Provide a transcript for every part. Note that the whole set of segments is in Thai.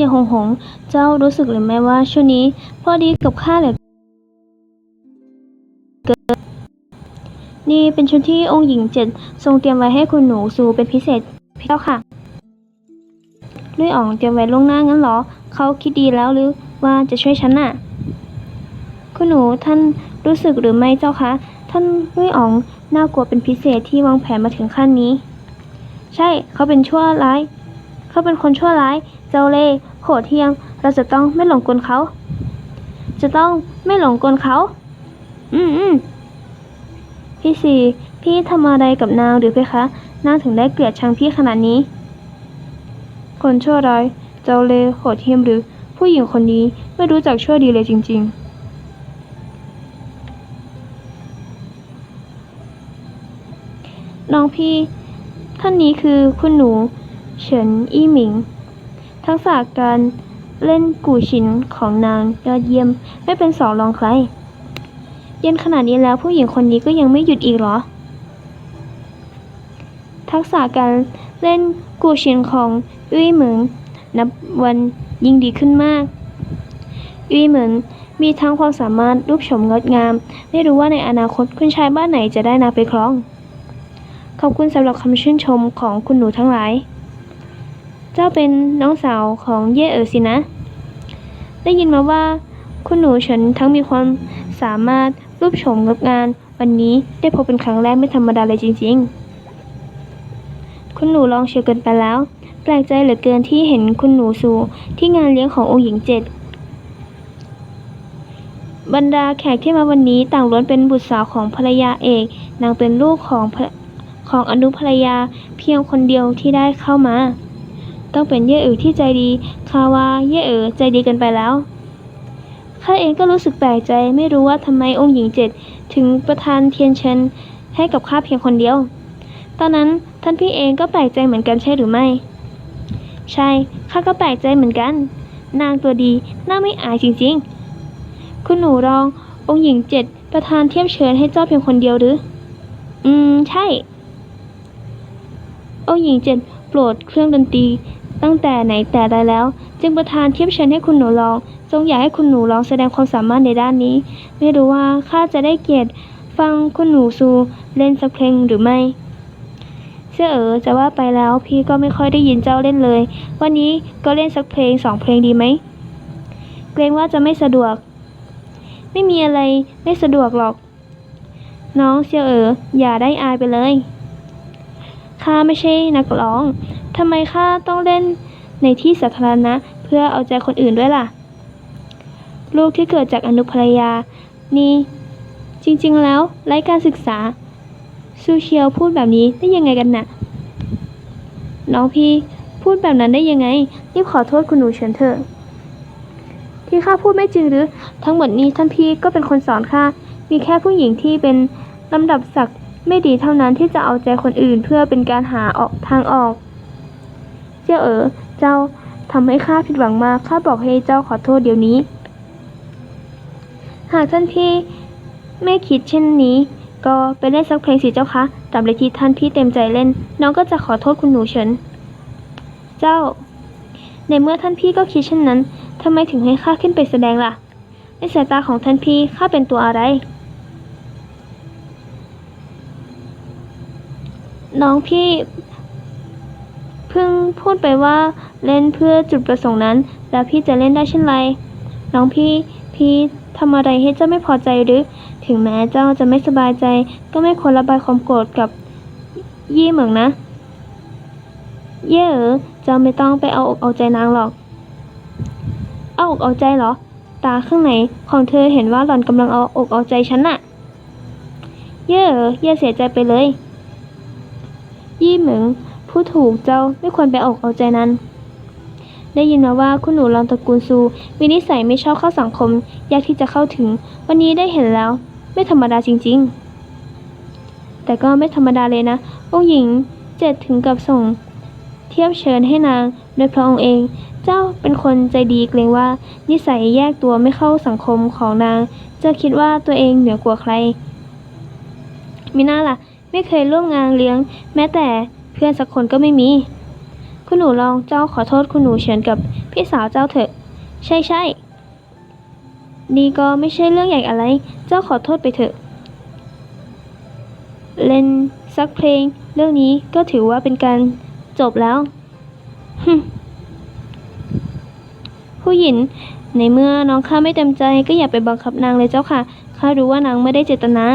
สียงหงหง เจ้ารู้สึกหรือไม่ว่าช่วงนี้พอดีกับข้าเหลือเกินนี่เป็นชุดที่องค์หญิงเจ็ดทรงเตรียมไว้ให้คุณหนูซูเป็นพิเศษพี่เจ้าค่ะลุยอ๋องเตรียมไว้ล่วงหน้างั้นเหรอ เขาคิดดีแล้วหรือว่าจะช่วยฉันน่ะ คุณหนูท่านรู้สึกหรือไม่เจ้าคะ ท่านลุยอ๋องน่ากลัวเป็นพิเศษที่วางแผนมาถึงขั้นนี้ ใช่เขาเป็นชั่วร้าย เขาเป็นคนชั่วร้าย เจ้าเล่ห์โหดเหี้ยม เราจะต้องไม่หลงกลเขา จะต้องไม่หลงกลเขา อืมอืมพี่สี่พี่ทำอะไรกับนางหรือเพคะ นางถึงได้เกลียดชังพี่ขนาดนี้ คนชั่วร้าย เจ้าเล่ห์โหดเหี้ยมหรือ ผู้หญิงคนนี้ไม่รู้จักชั่วดีเลยจริง ๆน้องพี่ ท่านนี้คือคุณหนู เฉินอี้หมิง ทักษะการเล่นกู่ฉินของนางยอดเยี่ยมไม่เป็นสองรองใคร เย็นขนาดนี้แล้วผู้หญิงคนนี้ก็ยังไม่หยุดอีกเหรอ ทักษะการเล่นกู่ฉินของอุ้ยเหมิงนับวันยิ่งดีขึ้นมากอุ้ยเหมิงมีทั้งความสามารถรูปโฉมงดงาม ไม่รู้ว่าในอนาคตคุณชายบ้านไหนจะได้นาไปครอง ขอบคุณสำหรับคำชื่นชมของคุณหนูทั้งหลาย เจ้าเป็นน้องสาวของเย่เอ๋อสินะ ได้ยินมาว่า คุณหนูเฉินทั้งมีความสามารถรูปโฉมงดงามวันนี้ได้พบเป็นครั้งแรกไม่ธรรมดาเลยจริง ๆ คุณหนูลองเชียวเกินไปแล้ว แปลกใจเหลือเกินที่เห็นคุณหนูสู่ที่งานเลี้ยงขององค์หญิงเจ็ดบรรดาแขกที่มาวันนี้ต่างล้วนเป็นบุตรสาวของภรรยาเอก นางเป็นลูกของของอนุภรรยาเพียงคนเดียวที่ได้เข้ามา ต้องเป็นเย่เอ๋อที่ใจดีข้าว่าเย่เอ๋อใจดีกันไปแล้วข้าเองก็รู้สึกแปลกใจไม่รู้ว่าทำไมองค์หญิงเจ็ดถึงประทานเทียนเชิญให้กับข้าเพียงคนเดียว ตอนนั้นท่านพี่เองก็แปลกใจเหมือนกันใช่หรือไม่ ใช่ข้าก็แปลกใจเหมือนกัน นางตัวดีน่าไม่อายจริงๆ คุณหนูรององค์หญิงเจ็ดประทานเทียบเชิญให้เจ้าเพียงคนเดียวหรือ อืม ใช่ องค์หญิงเจ็ดโปรดเครื่องดนตรี ตั้งแต่ไหนแต่ใดแล้ว จึงประทานเทียบเชิญให้คุณหนูลอง ทรงอยากให้คุณหนูลองแสดงความสามารถในด้านนี้ ไม่รู้ว่าข้าจะได้เกียรติฟังคุณหนูซูเล่นสักเพลงหรือไม่เสื้อเอ๋อจะว่าไปแล้วพี่ก็ไม่ค่อยได้ยินเจ้าเล่นเลย วันนี้ก็เล่นสักเพลงสองเพลงดีไหมเกรงว่าจะไม่สะดวก ไม่มีอะไรไม่สะดวกหรอก น้องเสี่ยวเอ๋ออย่าได้อายไปเลยข้าไม่ใช่นักร้อง ทำไมข้าต้องเล่นในที่สาธารณะเพื่อเอาใจคนอื่นด้วยล่ะ ลูกที่เกิดจากอนุภรยา นี่ จริงๆแล้วไร้การศึกษา ซูเชียวพูดแบบนี้ได้ยังไงกันน่ะ น้องพี่พูดแบบนั้นได้ยังไง รีบขอโทษคุณหนูเฉินเถอะ ที่ข้าพูดไม่จริงหรือ ทั้งหมดนี้ท่านพี่ก็เป็นคนสอนข้า มีแค่ผู้หญิงที่เป็นลำดับศักดิ์ไม่ดีเท่านั้นที่จะเอาใจคนอื่นเพื่อเป็นการหาออกทางออก เจ้าเอ๋อเจ้าทำให้ข้าผิดหวังมากข้าบอกให้เจ้าขอโทษเดี๋ยวนี้ หากท่านพี่ไม่คิดเช่นนี้ ก็ไปเล่นสักเพลงสิเจ้าคะตามเลยที่ท่านพี่เต็มใจเล่น น้องก็จะขอโทษคุณหนูเฉิน เจ้า ในเมื่อท่านพี่ก็คิดเช่นนั้นทำไมถึงให้ข้าขึ้นไปแสดงล่ะ ในสายตาของท่านพี่ข้าเป็นตัวอะไร น้องพี่ เพิ่งพูดไปว่าเล่นเพื่อจุดประสงค์นั้น แล้วพี่จะเล่นได้เช่นไร น้องพี่พี่ทำอะไรให้เจ้าไม่พอใจหรือ ถึงแม้เจ้าจะไม่สบายใจ ก็ไม่ควรระบายความโกรธกับยี่เหมิงนะ เย่เอ๋อเจ้าไม่ต้องไปเอาอกเอาใจนางหรอก เอาอกเอาใจเหรอ ตาข้างไหนของเธอเห็นว่าหล่อนกำลังเอาอกเอาใจฉันน่ะ เย่เอ๋อย่าเสียใจไปเลย ยี่เหมิง ผู้ถูกเจ้าไม่ควรไปออกเอาใจนั้น ได้ยินมาว่าคุณหนูรองตระกูลซูมีนิสัยไม่ชอบเข้าสังคม ยากที่จะเข้าถึง วันนี้ได้เห็นแล้ว ไม่ธรรมดาจริง ๆ แต่ก็ไม่ธรรมดาเลยนะองค์หญิงเจ็ดถึงกับส่ง เทียบเชิญให้นางโดยพระองค์เอง เจ้าเป็นคนใจดีเกรงว่า นิสัยแยกตัวไม่เข้าสังคมของนางจะคิดว่าตัวเองเหนือกว่าใครมิน่าล่ะ ไม่เคยร่วมงานเลี้ยง แม้แต่ พื่อนสักคนก็ไม่มี คุณหนูลองเจ้าขอโทษคุณหนูเฉินกับพี่สาวเจ้าเถอะ ใช่ใช่นี่ก็ไม่ใช่เรื่องใหญ่อะไร เจ้าขอโทษไปเถอะ เล่นสักเพลง เรื่องนี้ก็ถือว่าเป็นการจบแล้วฮึผู้หญิงในเมื่อน้องข้าไม่เต็มใจก็อย่าไปบังคับนางเลยเจ้าค่ะ ข้ารู้ว่านางไม่ได้เจตนา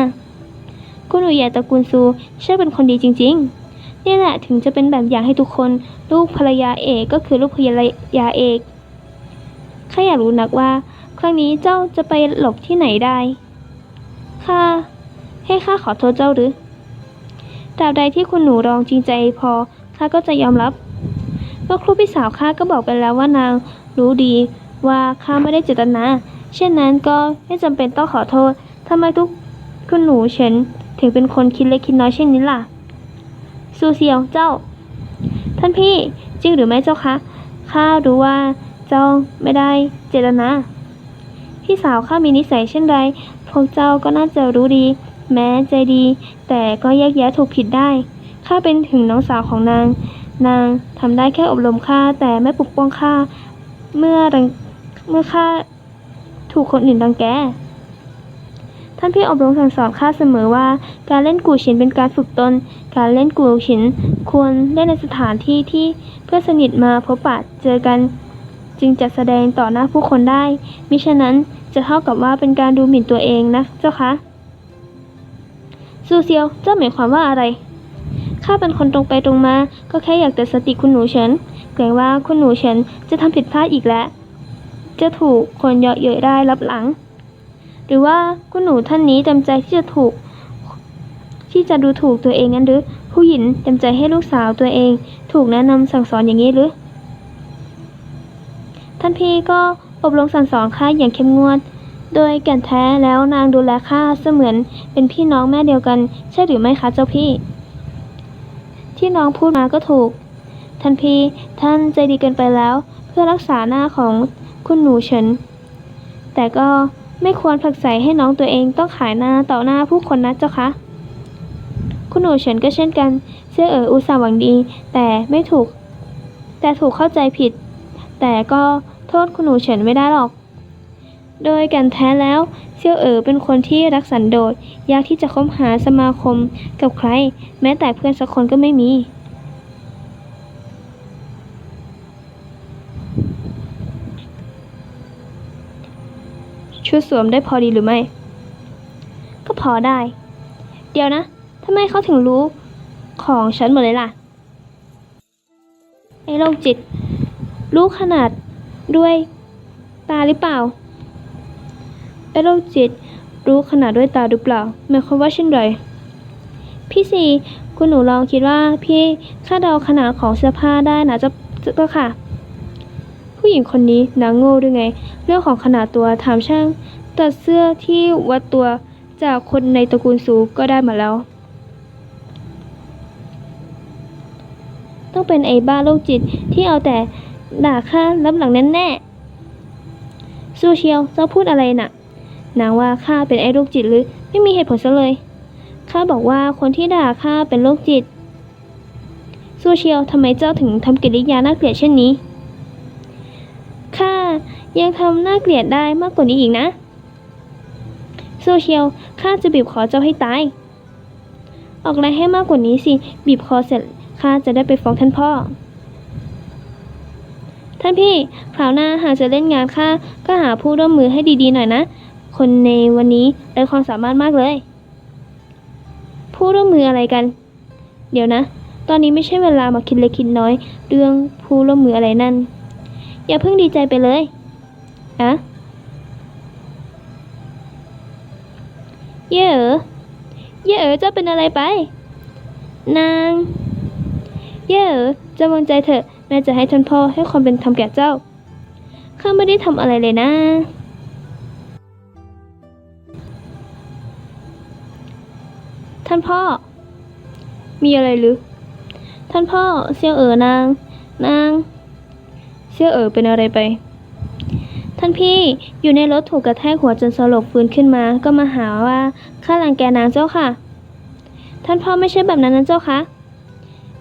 คุณหนูใหญ่ตระกูลซูใช่เป็นคนดีจริง ๆ นี่แหละถึงจะเป็นแบบอย่างให้ทุกคน ลูกภรรยาเอกก็คือลูกภรรยาเอกข้าอยากรู้นักว่า ครั้งนี้เจ้าจะไปหลบที่ไหนได้ข้าให้ข้าขอโทษเจ้าหรือตราบใดที่คุณหนูรองจริงใจพอข้าก็จะยอมรับเพราะครูพี่สาวข้าก็บอกไปแล้วว่านางรู้ดีว่าข้าไม่ได้เจตนา เช่นนั้นก็ไม่จำเป็นต้องขอโทษทำไมทุกคุณหนูเฉินถึงเป็นคนคิดเล็กคิดน้อยเช่นนี้ล่ะ ซูเซียวเจ้า ท่านพี่จริงหรือไม่เจ้าคะข้ารู้ว่าเจ้าไม่ได้เจตนาพี่สาวข้ามีนิสัยเช่นไร พวกเจ้าก็น่าจะรู้ดี แม้ใจดี แต่ก็แยกแยะถูกผิดได้ ข้าเป็นถึงน้องสาวของนาง นางทำได้แค่อบรมข้าแต่ไม่ปกป้องข้า เมื่อเมื่อข้าถูกคนอื่นรังแก ท่านพี่อบรมสั่งสอนข้าเสมอว่า การเล่นกู่ฉินเป็นการฝึกตน การเล่นกู่ฉินควรเล่นในสถานที่ที่เพื่อนสนิทมาพบปะเจอกัน จึงจะแสดงต่อหน้าผู้คนได้ มิฉะนั้นจะเท่ากับว่าเป็นการดูหมิ่นตัวเองนะเจ้าคะซูเซียวเจ้าหมายความว่าอะไรข้าเป็นคนตรงไปตรงมา ก็แค่อยากเตือนสติคุณหนูเฉินเกรงว่าคุณหนูเฉินจะทำผิดพลาดอีกแล้ว จะถูกคนเยาะเย้ยได้รับหลัง หรือว่าคุณหนูท่านนี้เต็มใจที่จะถูก ที่จะดูถูกตัวเองงั้นหรือ ผู้หญิงเต็มใจให้ลูกสาวตัวเอง ถูกแนะนำสั่งสอนอย่างนี้หรือ ท่านพี่ก็อบรมสั่งสอนข้าอย่างเข้มงวด โดยแก่นแท้แล้วนางดูแลข้าเสมือนเป็นพี่น้องแม่เดียวกัน ใช่หรือไม่คะเจ้าพี่ ที่น้องพูดมาก็ถูก ท่านพี่ท่านใจดีเกินไปแล้ว เพื่อรักษาหน้าของคุณหนูเฉินแต่ก็ ไม่ควรผลักใสให้น้องตัวเองต้องขายหน้าต่อหน้าผู้คนนะเจ้าคะ คุณหนูเฉินก็เช่นกัน เสื้อเอ๋ออุตส่าห์หวังดี แต่ไม่ถูก แต่ถูกเข้าใจผิด แต่ก็โทษคุณหนูเฉินไม่ได้หรอก โดยกันแท้แล้ว เซี่ยวเอ๋อเป็นคนที่รักสันโดษยากที่จะคบหาสมาคมกับใคร แม้แต่เพื่อนสักคนก็ไม่มี ชุดสวมได้พอดีหรือไม่ ก็พอได้ เดี๋ยวนะทำไมเขาถึงรู้ของฉันหมดเลยล่ะ ไอ้โรคจิต รู้ขนาดด้วยตาหรือเปล่า ไอ้โรคจิต รู้ขนาดด้วยตาหรือเปล่าหมายความว่าเช่นไรพี่สี่คุณหนูลองคิดว่าพี่คาดเดาขนาดของเสื้อผ้าได้นะเจ้าเจ้าค่ะ ผู้หญิงคนนี้นางโง่ด้วยไง เรื่องของขนาดตัวถามช่าง ตัดเสื้อที่วัดตัวจากคนในตระกูลสูก็ได้มาแล้ว ต้องเป็นไอ้บ้าโรคจิตที่เอาแต่ด่าข้ารับหลังแน่แน่ๆซูเชียวเจ้าพูดอะไรน่ะ นางว่าข้าเป็นไอ้โรคจิตหรือไม่มีเหตุผลซะเลยข้าบอกว่าคนที่ด่าข้าเป็นโรคจิตซูเชียวทำไมเจ้าถึงทำกิริยาน่าเกลียดเช่นนี้ ข้ายังทำน่าเกลียดได้มากกว่านี้อีกนะ โซเชียลข้าจะบีบคอเจ้าให้ตาย ออกแรงให้มากกว่านี้สิ บีบคอเสร็จข้าจะได้ไปฟ้องท่านพ่อ ท่านพี่คราวหน้าหากจะเล่นงานข้าก็หาผู้ร่วมมือให้ดีๆหน่อยนะ คนในวันนี้ไร้ความสามารถมากเลย ผู้ร่วมมืออะไรกัน เดี๋ยวนะ ตอนนี้ไม่ใช่เวลามาคิดเล็กคิดน้อย เรื่องผู้ร่วมมืออะไรนั่น อย่าเพิ่งดีใจไปเลยอะเย่เอ๋เย่เอ๋เจ้าเป็นอะไรไป นางเย่เอ๋จ้าวางใจเถอะแม่จะให้ท่านพ่อให้ความเป็นธรรมแก่เจ้าข้าไม่ได้ทำอะไรเลยนะ ท่านพ่อ มีอะไรหรือ ท่านพ่อเซียวเอ๋อนาง นาง เสี่ยเอ๋อเป็นอะไรไป ท่านพี่อยู่ในรถถูกกระแทกหัวจนสลบฟื้นขึ้นมาก็มาหาว่าข้ารังแกนางเจ้าค่ะ ท่านพ่อไม่ใช่แบบนั้นนะเจ้าคะ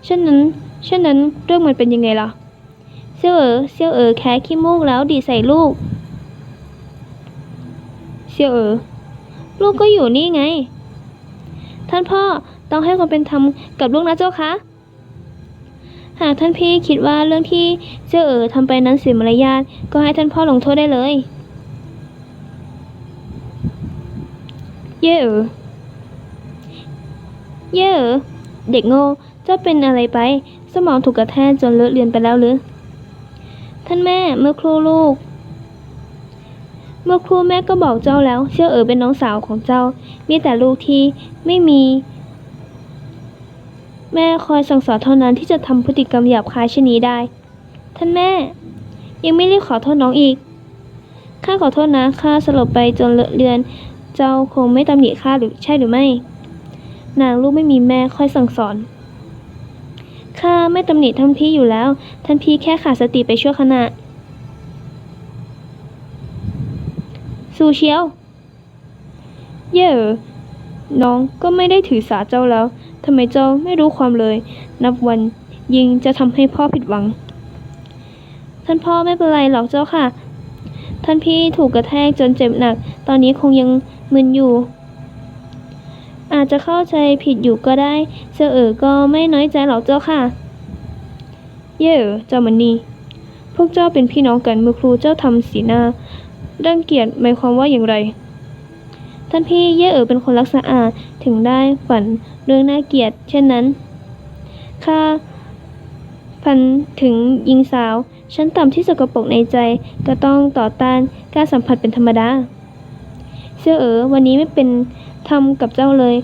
เช่นนั้นเช่นนั้นเรื่องมันเป็นยังไงล่ะซียวเอ๋อเซียวเอ๋อแค่ขี้มูกแล้วดีใส่ลูกเซียวเอ๋อลูกก็อยู่นี่ไง ท่านพ่อต้องให้ความเป็นธรรมกับลูกนะเจ้าคะ หากท่านพี่คิดว่าเรื่องที่เจ้าเอ๋อทำไปนั้นเสียมารยาทก็ให้ท่านพ่อลงโทษได้เลย เย่เอ๋อเย่เอ๋อเด็กโง่เจ้าเป็นอะไรไป สมองถูกกระแทกจนเลอะเลือนไปแล้วหรือ ท่านแม่เมื่อครู่ลูก เมื่อครู่แม่ก็บอกเจ้าแล้ว เชื่อเอ๋อเป็นน้องสาวของเจ้า มีแต่ลูกที่ไม่มี แม่คอยสั่งสอนเท่านั้นที่จะทำพฤติกรรมหยาบคายเช่นนี้ได้ ท่านแม่ ยังไม่รีบขอโทษน้องอีก ข้าขอโทษนะ ข้าสลบไปจนเลอะเลือน เจ้าคงไม่ตำหนิข้าหรือใช่หรือไม่ นางลูกไม่มีแม่คอยสั่งสอน ข้าไม่ตำหนิท่านพี่อยู่แล้ว ท่านพี่แค่ขาดสติไปชั่วขณะซูเชียว เย่เอ๋อน้องก็ไม่ได้ถือสาเจ้าแล้ว ทำไมเจ้าไม่รู้ความเลย นับวันยิ่งจะทำให้พ่อผิดหวัง ท่านพ่อไม่เป็นไรหรอกเจ้าค่ะ ท่านพี่ถูกกระแทกจนเจ็บหนัก ตอนนี้คงยังมึนอยู่ อาจจะเข้าใจผิดอยู่ก็ได้เจ้าเอ๋อก็ไม่น้อยใจหรอกเจ้าค่ะ เย่เอ๋อเจ้ามันนี่พวกเจ้าเป็นพี่น้องกันเมื่อครูเจ้าทำสีหน้ารังเกียจหมายความว่าอย่างไร ท่านพี่เย่เอ๋อเป็นคนรักสะอาดถึงได้ฝันเรื่องน่าเกลียดเช่นนั้นข้าพันถึงหญิงสาว ชั้นต่ำที่สกปรกในใจก็ต้องต่อต้านการสัมผัสเป็นธรรมดาเชื่อเอ๋อวันนี้ไม่เป็นธรรมกับเจ้าเลย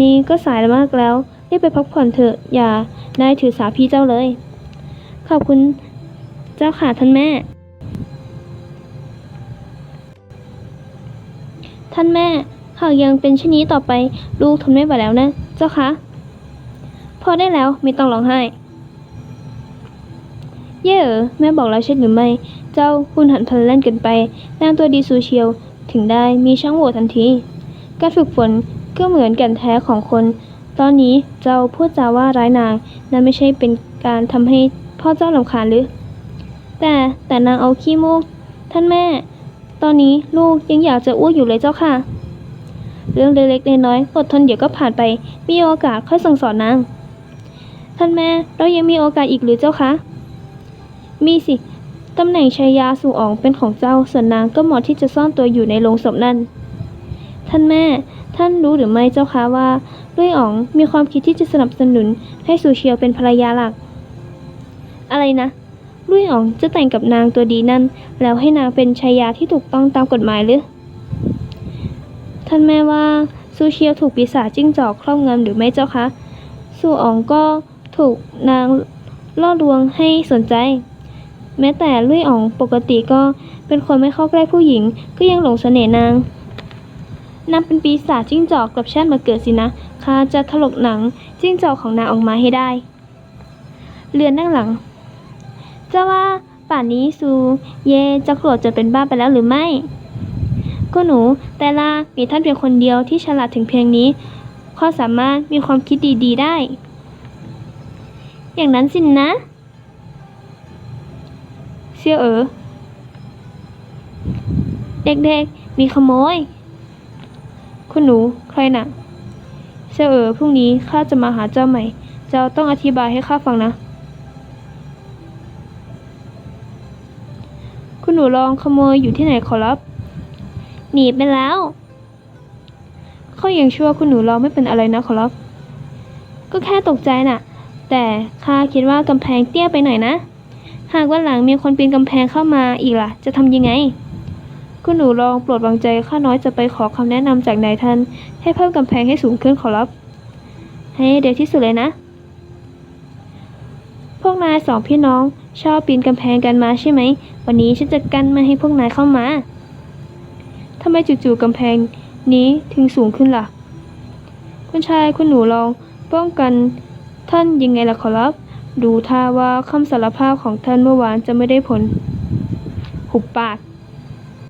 นี่ก็สายมากแล้วรีบไปพักผ่อนเถอะอย่าได้ถือสาพี่เจ้าเลย ขอบคุณเจ้าค่ะท่านแม่ ท่านแม่ หากยังเป็นเช่นนี้ต่อไป ลูกทนไม่ไหวแล้วนะ เจ้าคะพอได้แล้วไม่ต้องร้องไห้ เย่เออแม่บอกแล้วใช่หรือไม่ เจ้าคุณหันพลันเล่นเกันไปนางตัวดีซูเชียว ถึงได้มีช่องโหว่ทันที การฝึกฝนก็เหมือนกันแท้ของคน ตอนนี้เจ้าพูดจาว่าร้ายนาง นั่นไม่ใช่เป็นการทำให้พ่อเจ้าลำคาญหรือ แต่แต่นางเอาขี้มูก ท่านแม่ ตอนนี้ลูกยังอยากจะอ้วกอยู่เลยเจ้าค่ะ เรื่องเล็กๆน้อยๆอดทนเดี๋ยวก็ผ่านไป มีโอกาสค่อยสั่งสอนนาง ท่านแม่เรายังมีโอกาสอีกหรือเจ้าคะ มีสิ ตำแหน่งชายาสู่อองเป็นของเจ้า ส่วนนางก็เหมาะที่จะซ่อนตัวอยู่ในโรงศพนั่น ท่านแม่ ท่านรู้หรือไม่เจ้าคะว่าลุยอ๋องมีความคิดที่จะสนับสนุนให้ซูเชียวเป็นภรรยาหลัก อะไรนะลุยอ๋องจะแต่งกับนางตัวดีนั่น แล้วให้นางเป็นชายาที่ถูกต้องตามกฎหมายหรือ ท่านแม่ว่าซูเชียวถูกปีศาจจิ้งจอกครอบงำหรือไม่เจ้าคะซูอ๋องก็ถูกนางล่อลวงให้สนใจ แม้แต่ลุยอ๋องปกติก็เป็นคนไม่เข้าใกล้ผู้หญิง ก็ยังหลงเสน่ห์นางนางเป็นปีศาจจิ้งจอกกลับชาติมาเกิดสินะข้าจะถลกหนังจิ้งจอกของนางออกมาให้ได้ เรือนนั่งหลังเจ้าว่าป่านนี้ซูเยจะโกรธจนเป็นบ้าไปแล้วหรือไม่ ก็หนู แต่ละมีท่านเพียงคนเดียวที่ฉลาดถึงเพียงนี้ ข้อสามารถมีความคิดดีๆได้ อย่างนั้นสินนะ เสี่ยเอ๋อเด็กๆ มีขโมย คุณหนูใครน่ะ เสี่ยเอ๋อพรุ่งนี้ข้าจะมาหาเจ้าใหม่ เจ้าต้องอธิบายให้ข้าฟังนะคุณหนูลองขโมยอยู่ที่ไหนขอรับ หนีไปแล้วเขายังชั่วคุณหนูลองไม่เป็นอะไรนะขอรับ ก็แค่ตกใจน่ะ แต่ข้าคิดว่ากำแพงเตี้ยไปหน่อยนะ หากวันหลังมีคนปีนกำแพงเข้ามาอีกล่ะ จะทำยังไง คุณหนูลองโปรดวางใจข้าน้อยจะไปขอคำแนะนำจากนายท่านให้เพิ่มกำแพงให้สูงขึ้นขอรับ ให้เด็กที่สุดเลยนะ พวกนายสองพี่น้องชอบปีนกำแพงกันมาใช่ไหม วันนี้ฉันจะกันม่ให้พวกนายเข้ามา ทำไมจู่ๆกำแพงนี้ถึงสูงขึ้นล่ะ คุณชายคุณหนูลองป้องกันท่านยังไงล่ะขอรับ ดูท่าว่าคำสารภาพของท่านเมื่อวานจะไม่ได้ผล หุบปาก